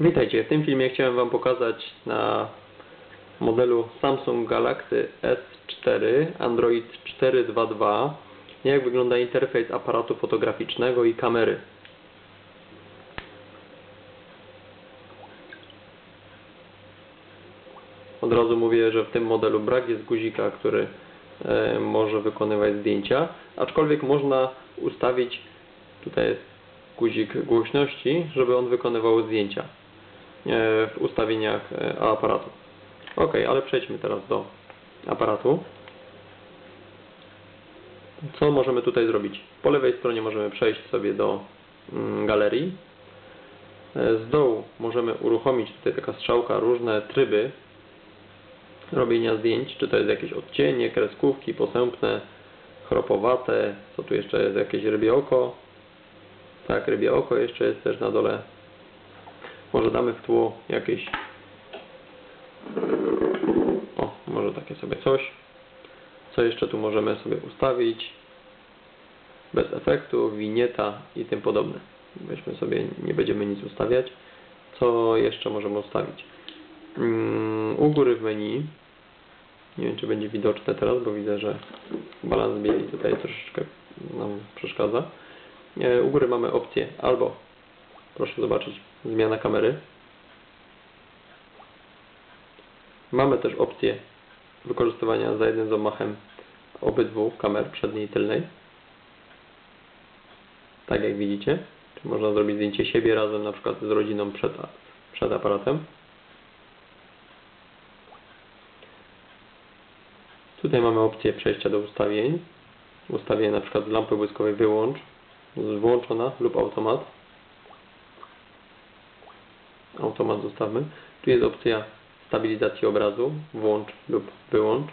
Witajcie, w tym filmie chciałem Wam pokazać na modelu Samsung Galaxy S4 Android 4.2.2 jak wygląda interfejs aparatu fotograficznego i kamery. Od razu mówię, że w tym modelu brak jest guzika, który e, może wykonywać zdjęcia, aczkolwiek można ustawić, tutaj jest guzik głośności, żeby on wykonywał zdjęcia w ustawieniach e, aparatu. Ok, ale przejdźmy teraz do aparatu. Co możemy tutaj zrobić? Po lewej stronie możemy przejść sobie do mm, galerii. E, Z dołu możemy uruchomić tutaj taka strzałka, różne tryby robienia zdjęć, czy to jest jakieś odcienie, kreskówki, posępne, chropowate, co tu jeszcze jest, jakieś rybie oko, tak, rybie oko jeszcze jest też na dole. Może damy w tło jakieś o, może takie sobie coś. Co jeszcze tu możemy sobie ustawić? Bez efektu, winieta i tym podobne. Weźmy sobie, nie będziemy nic ustawiać. Co jeszcze możemy ustawić? Mm, u góry w menu nie wiem czy będzie widoczne teraz, bo widzę, że balans bieli tutaj troszeczkę nam przeszkadza. E, U góry mamy opcję albo, proszę zobaczyć, zmiana kamery. Mamy też opcję wykorzystywania za jednym zamachem obydwu kamer przedniej i tylnej. Tak jak widzicie. Można zrobić zdjęcie siebie razem na przykład z rodziną przed, przed aparatem. Tutaj mamy opcję przejścia do ustawień. Ustawienie na przykład lampy błyskowej wyłącz, włączona lub automat. Automat zostawmy. Tu jest opcja stabilizacji obrazu, włącz lub wyłącz.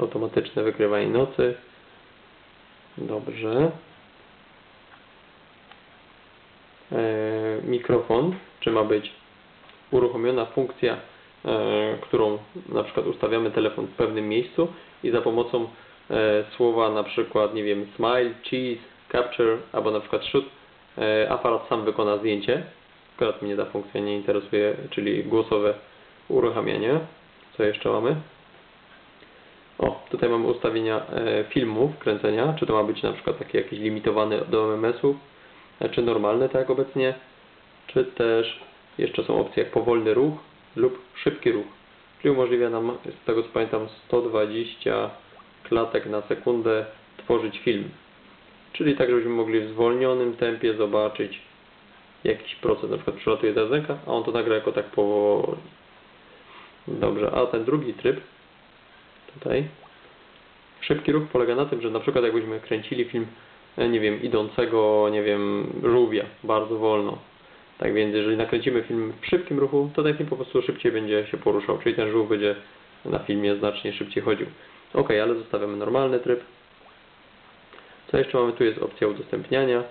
Automatyczne wykrywanie nocy. Dobrze. E, mikrofon, czy ma być uruchomiona funkcja, e, którą na przykład ustawiamy telefon w pewnym miejscu i za pomocą słowa na przykład, nie wiem, smile, cheese, capture albo na przykład shoot, e, aparat sam wykona zdjęcie. Akurat mnie ta funkcja nie interesuje, czyli głosowe uruchamianie. Co jeszcze mamy? O, tutaj mamy ustawienia e, filmów, kręcenia, czy to ma być na przykład taki jakiś limitowany do MMS-u, e, czy normalny, tak jak obecnie, czy też jeszcze są opcje jak powolny ruch lub szybki ruch, czyli umożliwia nam, z tego co pamiętam, 120 klatek na sekundę tworzyć film. Czyli tak, żebyśmy mogli w zwolnionym tempie zobaczyć jakiś proces, na przykład przelatuje ta a on to nagra jako tak powoli. Dobrze, a ten drugi tryb tutaj. Szybki ruch polega na tym, że na przykład jakbyśmy kręcili film, e, nie wiem, idącego, nie wiem, żółwia bardzo wolno. Tak więc jeżeli nakręcimy film w szybkim ruchu, to ten film po prostu szybciej będzie się poruszał, czyli ten żółw będzie na filmie znacznie szybciej chodził. Ok, ale zostawiamy normalny tryb. Co jeszcze mamy? Tu jest opcja udostępniania,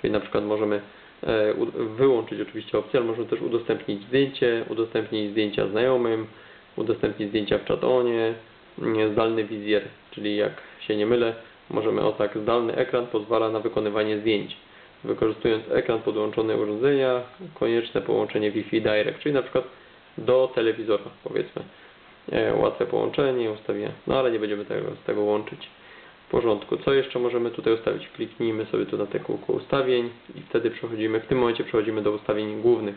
czyli na przykład możemy e, wyłączyć oczywiście opcję, ale możemy też udostępnić zdjęcie, udostępnić zdjęcia znajomym, udostępnić zdjęcia w chatonie, nie, zdalny wizjer, czyli jak się nie mylę, możemy o tak, zdalny ekran pozwala na wykonywanie zdjęć. Wykorzystując ekran podłączony urządzenia, konieczne połączenie Wi-Fi Direct, czyli na przykład do telewizora, powiedzmy. E, łatwe połączenie, ustawienia, no ale nie będziemy tego, z tego łączyć. W porządku. Co jeszcze możemy tutaj ustawić? Kliknijmy sobie tu na te kółko ustawień i wtedy przechodzimy, w tym momencie przechodzimy do ustawień głównych,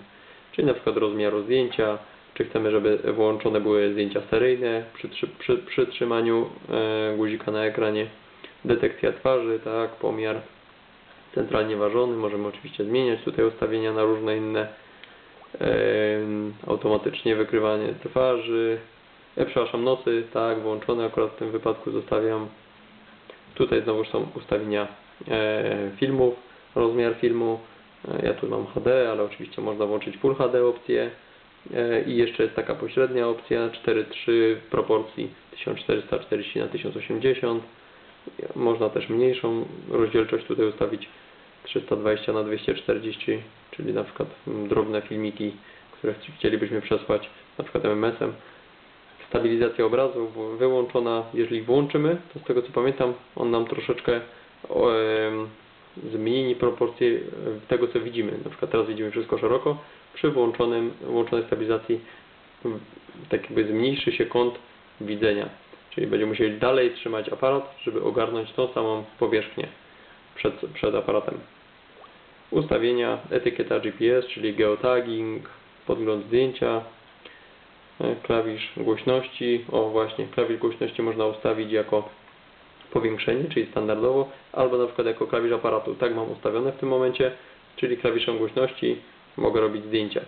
czyli na przykład rozmiaru zdjęcia, czy chcemy, żeby włączone były zdjęcia seryjne przy, przy, przy przytrzymaniu e, guzika na ekranie, detekcja twarzy, tak, pomiar centralnie ważony, możemy oczywiście zmieniać tutaj ustawienia na różne inne, e, automatycznie wykrywanie twarzy, przepraszam, nocy, tak, włączone akurat w tym wypadku zostawiam. Tutaj znowu są ustawienia e, filmów, rozmiar filmu, e, ja tu mam HD, ale oczywiście można włączyć Full HD opcję, E, i jeszcze jest taka pośrednia opcja 4.3 w proporcji 1440 na 1080 można też mniejszą rozdzielczość tutaj ustawić 320 na 240 czyli na przykład drobne filmiki które chci- chcielibyśmy przesłać na przykład MMS-em stabilizacja obrazu wyłączona. Jeżeli włączymy, to z tego co pamiętam, on nam troszeczkę zmieni proporcje e, tego co widzimy. Na przykład teraz widzimy wszystko szeroko. Przy włączonym, włączonej stabilizacji tak jakby zmniejszy się kąt widzenia. Czyli będziemy musieli dalej trzymać aparat, żeby ogarnąć tą samą powierzchnię przed, przed aparatem. Ustawienia, etykieta GPS, czyli geotagging, podgląd zdjęcia, klawisz głośności. O właśnie, klawisz głośności można ustawić jako powiększenie, czyli standardowo, albo na przykład jako klawisz aparatu. Tak mam ustawione w tym momencie, czyli klawiszem głośności mogę robić zdjęcia.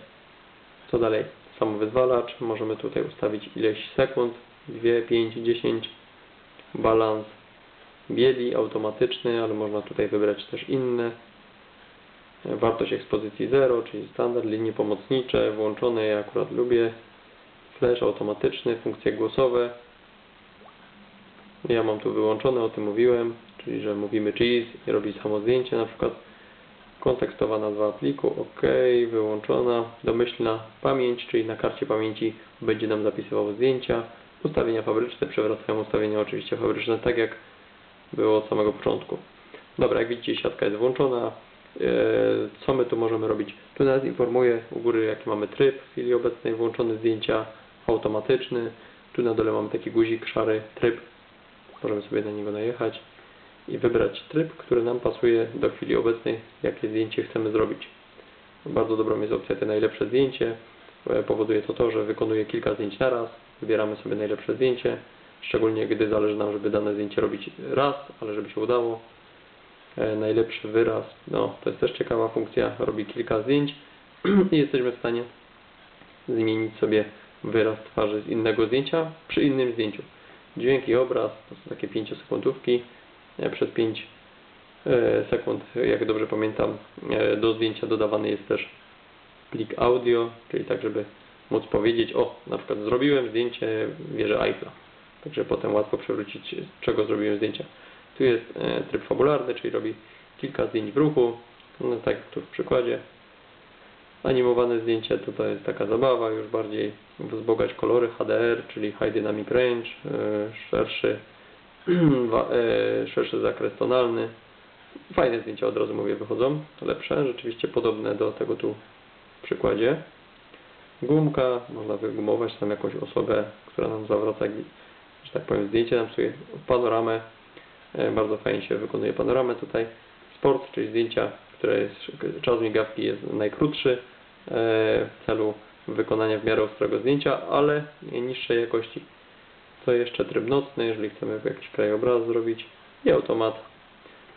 Co dalej? Samowyzwalacz. Możemy tutaj ustawić ileś sekund, 2, 5, 10. Balans bieli automatyczny, ale można tutaj wybrać też inne. Wartość ekspozycji 0, czyli standard, linie pomocnicze, włączone, ja akurat lubię. Flash automatyczny, funkcje głosowe. Ja mam tu wyłączone, o tym mówiłem, czyli że mówimy cheese i robi samo zdjęcie na przykład. Kontekstowa nazwa pliku, OK, wyłączona. Domyślna pamięć, czyli na karcie pamięci będzie nam zapisywało zdjęcia. Ustawienia fabryczne, przewracają ustawienia oczywiście fabryczne, tak jak było od samego początku. Dobra, jak widzicie siatka jest włączona. Eee, Co my tu możemy robić? Tu nas informuje u góry jaki mamy tryb w chwili obecnej, włączone zdjęcia automatyczny. Tu na dole mamy taki guzik szary, tryb. Możemy sobie na niego najechać i wybrać tryb, który nam pasuje do chwili obecnej, jakie zdjęcie chcemy zrobić. Bardzo dobrą jest opcja te najlepsze zdjęcie. E, Powoduje to to, że wykonuje kilka zdjęć na raz. Wybieramy sobie najlepsze zdjęcie, szczególnie gdy zależy nam, żeby dane zdjęcie robić raz, ale żeby się udało. E, Najlepszy wyraz, no to jest też ciekawa funkcja, robi kilka zdjęć i jesteśmy w stanie zmienić sobie wyraz twarzy z innego zdjęcia przy innym zdjęciu. Dźwięk i obraz to są takie 5 sekundówki. E, Przez 5 e, sekund, jak dobrze pamiętam, e, do zdjęcia dodawany jest też plik audio, czyli tak, żeby móc powiedzieć, o, na przykład zrobiłem zdjęcie wieży Eiffla. Także potem łatwo przewrócić, z czego zrobiłem zdjęcia. Tu jest tryb fabularny, czyli robi kilka zdjęć w ruchu, no, tak jak tu w przykładzie. Animowane zdjęcie to, to jest taka zabawa, już bardziej wzbogać kolory HDR, czyli High Dynamic Range, e, szerszy, e, szerszy zakres tonalny. Fajne zdjęcia od razu mówię wychodzą, lepsze, rzeczywiście podobne do tego tu w przykładzie. Gumka, można wygumować tam jakąś osobę, która nam zawraca, że tak powiem, zdjęcie nam psuje. Panoramę, e, bardzo fajnie się wykonuje panoramę tutaj. Sport, czyli zdjęcia, które jest, czas migawki jest najkrótszy e, w celu wykonania w miarę ostrego zdjęcia, ale niższej jakości. Co jeszcze tryb nocny, jeżeli chcemy jakiś krajobraz zrobić i automat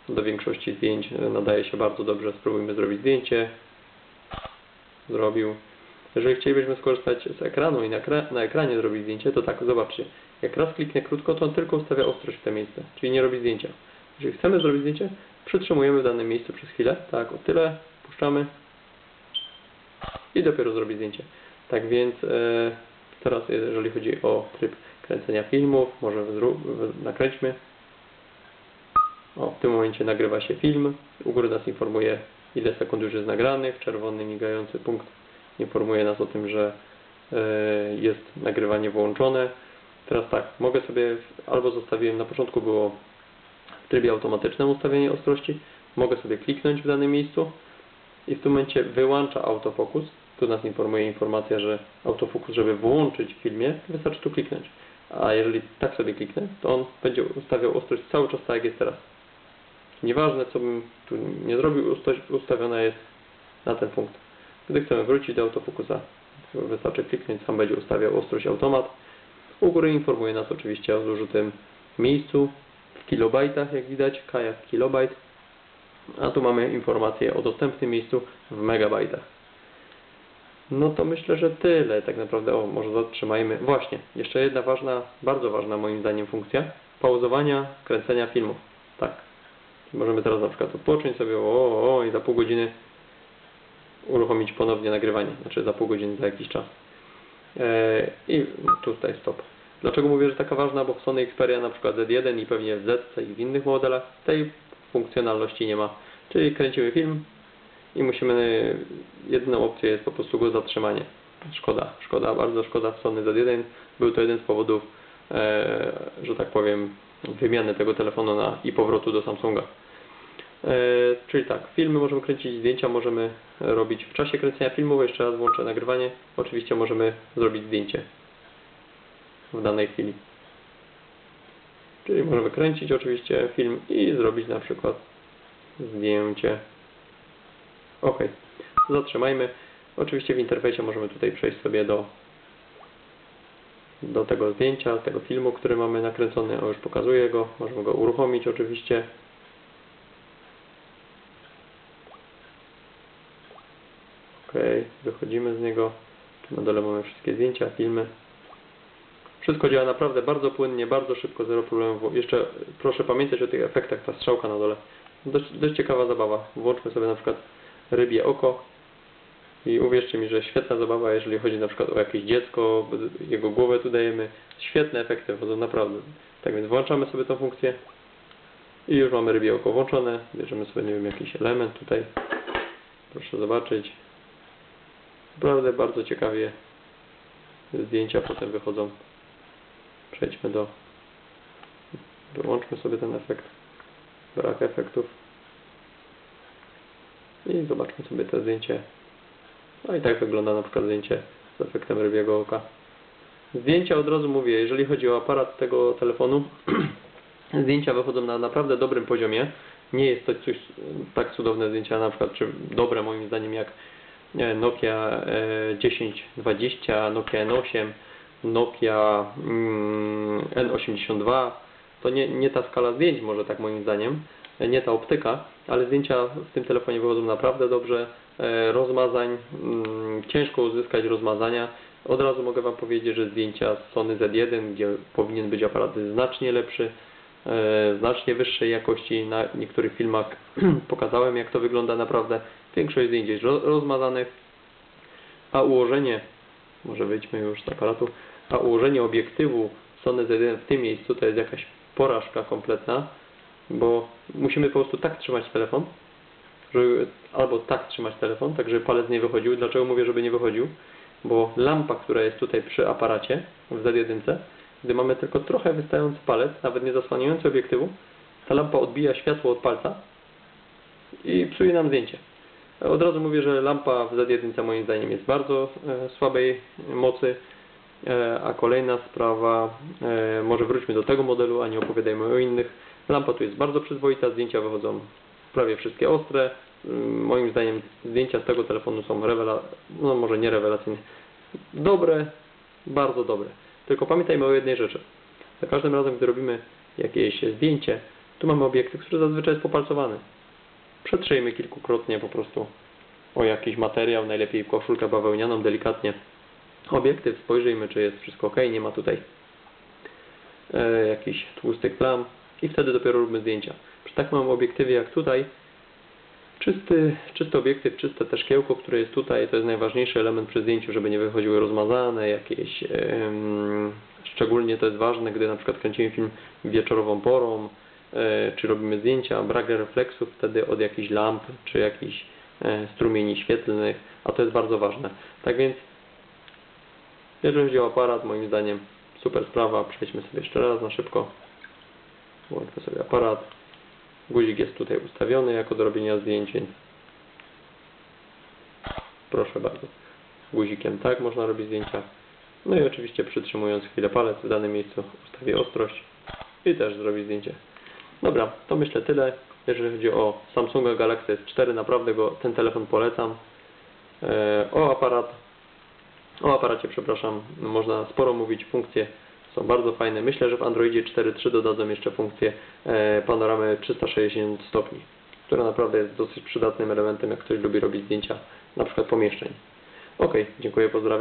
do większości zdjęć nadaje się bardzo dobrze. Spróbujmy zrobić zdjęcie. Zrobił. Jeżeli chcielibyśmy skorzystać z ekranu i na, na ekranie zrobić zdjęcie, to tak, zobaczcie. Jak raz kliknę krótko, to on tylko ustawia ostrość w to miejsce, czyli nie robi zdjęcia. Jeżeli chcemy zrobić zdjęcie, przytrzymujemy w danym miejscu przez chwilę, tak, o tyle, puszczamy i dopiero zrobi zdjęcie. Tak więc e, teraz jeżeli chodzi o tryb kręcenia filmów, może nakręćmy. O, w tym momencie nagrywa się film. U góry nas informuje ile sekund już jest nagranych. Czerwony migający punkt informuje nas o tym, że e, jest nagrywanie włączone. Teraz tak, mogę sobie, albo zostawiłem, na początku było trybie automatycznym ustawienie ostrości, mogę sobie kliknąć w danym miejscu i w tym momencie wyłącza autofokus. Tu nas informuje informacja, że autofokus, żeby włączyć w filmie, wystarczy tu kliknąć. A jeżeli tak sobie kliknę, to on będzie ustawiał ostrość cały czas tak jak jest teraz. Nieważne co bym tu nie zrobił, ustawiona jest na ten punkt. Gdy chcemy wrócić do autofokusa, wystarczy kliknąć, sam będzie ustawiał ostrość automat. U góry informuje nas oczywiście o zużytym miejscu kilobajtach, jak widać, kajak kilobajt. A tu mamy informację o dostępnym miejscu w megabajtach. No to myślę, że tyle tak naprawdę. O, może zatrzymajmy. Właśnie, jeszcze jedna ważna, bardzo ważna moim zdaniem funkcja. Pauzowania, kręcenia filmów. Tak. Możemy teraz na przykład odpocząć sobie, o, o, i za pół godziny uruchomić ponownie nagrywanie. Znaczy za pół godziny, za jakiś czas. E, I tutaj stop. Dlaczego mówię, że taka ważna? Bo w Sony Xperia na przykład Z1 i pewnie w Z i w innych modelach tej funkcjonalności nie ma. Czyli kręcimy film i musimy, jedyną opcją jest po prostu go zatrzymanie. szkoda, szkoda, bardzo szkoda Sony Z1. Był to jeden z powodów, e, że tak powiem, wymiany tego telefonu na, i powrotu do Samsunga. E, czyli tak, filmy możemy kręcić, zdjęcia możemy robić w czasie kręcenia filmów. Jeszcze raz włączę nagrywanie. Oczywiście możemy zrobić zdjęcie w danej chwili. Czyli możemy kręcić oczywiście film i zrobić na przykład zdjęcie. Ok, zatrzymajmy. Oczywiście w interfejsie możemy tutaj przejść sobie do do tego zdjęcia, tego filmu, który mamy nakręcony. O, już pokazuję go. Możemy go uruchomić oczywiście. Ok, wychodzimy z niego. Tu na dole mamy wszystkie zdjęcia, filmy. Wszystko działa naprawdę bardzo płynnie, bardzo szybko, zero problemów. Jeszcze proszę pamiętać o tych efektach, ta strzałka na dole. Dość, dość ciekawa zabawa. Włączmy sobie na przykład rybie oko i uwierzcie mi, że świetna zabawa, jeżeli chodzi na przykład o jakieś dziecko, jego głowę tu dajemy. Świetne efekty wchodzą, naprawdę. Tak więc włączamy sobie tą funkcję i już mamy rybie oko włączone. Bierzemy sobie, nie wiem, jakiś element tutaj. Proszę zobaczyć. Naprawdę bardzo ciekawie zdjęcia potem wychodzą. Przejdźmy do... Wyłączmy sobie ten efekt. Brak efektów. I zobaczmy sobie to zdjęcie. No i tak wygląda na przykład zdjęcie z efektem rybiego oka. Zdjęcia od razu mówię, jeżeli chodzi o aparat tego telefonu, zdjęcia wychodzą na naprawdę dobrym poziomie. Nie jest to coś tak cudowne zdjęcia, na przykład, czy dobre moim zdaniem jak e, Nokia e, 1020, Nokia N8, Nokia mm, N82. To nie, nie ta skala zdjęć może tak moim zdaniem, nie ta optyka, ale zdjęcia w tym telefonie wychodzą naprawdę dobrze. E, Rozmazań, mm, ciężko uzyskać rozmazania. Od razu mogę Wam powiedzieć, że zdjęcia z Sony Z1, gdzie powinien być aparat znacznie lepszy, e, znacznie wyższej jakości. Na niektórych filmach pokazałem, jak to wygląda naprawdę. Większość zdjęć jest ro- rozmazanych, a ułożenie, może wyjdźmy już z aparatu, a ułożenie obiektywu Sony Z1 w tym miejscu to jest jakaś porażka kompletna, bo musimy po prostu tak trzymać telefon, żeby albo tak trzymać telefon, tak żeby palec nie wychodził. Dlaczego mówię, żeby nie wychodził? Bo lampa, która jest tutaj przy aparacie w Z1, gdy mamy tylko trochę wystający palec, nawet nie zasłaniający obiektywu, ta lampa odbija światło od palca i psuje nam zdjęcie. Od razu mówię, że lampa w Z1 moim zdaniem jest bardzo e, słabej mocy, a kolejna sprawa, e, może wróćmy do tego modelu, a nie opowiadajmy o innych. Lampa tu jest bardzo przyzwoita, zdjęcia wychodzą prawie wszystkie ostre. Mm, Moim zdaniem zdjęcia z tego telefonu są rewela, no może nie rewelacyjne, dobre, bardzo dobre. Tylko pamiętajmy o jednej rzeczy. Za każdym razem, gdy robimy jakieś zdjęcie, tu mamy obiektyw, który zazwyczaj jest popalcowany. Przetrzyjmy kilkukrotnie po prostu o jakiś materiał, najlepiej koszulkę bawełnianą, delikatnie obiektyw, spojrzyjmy, czy jest wszystko ok, nie ma tutaj e, jakichś tłustych plam i wtedy dopiero róbmy zdjęcia. Przy tak małym obiektywie jak tutaj, czysty, czysty obiektyw, czyste te szkiełko, które jest tutaj, to jest najważniejszy element przy zdjęciu, żeby nie wychodziły rozmazane, jakieś, em, szczególnie to jest ważne, gdy na przykład kręcimy film wieczorową porą, e, czy robimy zdjęcia, brak refleksów wtedy od jakichś lamp, czy jakichś e, strumieni świetlnych, a to jest bardzo ważne. Tak więc, jeżeli chodzi o aparat, moim zdaniem super sprawa, przejdźmy sobie jeszcze raz na szybko. Włączmy sobie aparat. Guzik jest tutaj ustawiony jako do robienia zdjęć. Proszę bardzo. Guzikiem tak można robić zdjęcia. No i oczywiście przytrzymując chwilę palec w danym miejscu ustawię ostrość i też zrobić zdjęcie. Dobra, to myślę tyle. Jeżeli chodzi o Samsunga Galaxy S4, naprawdę go, ten telefon polecam. E, o aparat, o aparacie, przepraszam, można sporo mówić, funkcje są bardzo fajne. Myślę, że w Androidzie 4.3 dodadzą jeszcze funkcję e, panoramy 360 stopni, która naprawdę jest dosyć przydatnym elementem, jak ktoś lubi robić zdjęcia, na przykład pomieszczeń. Ok, dziękuję, pozdrawiam.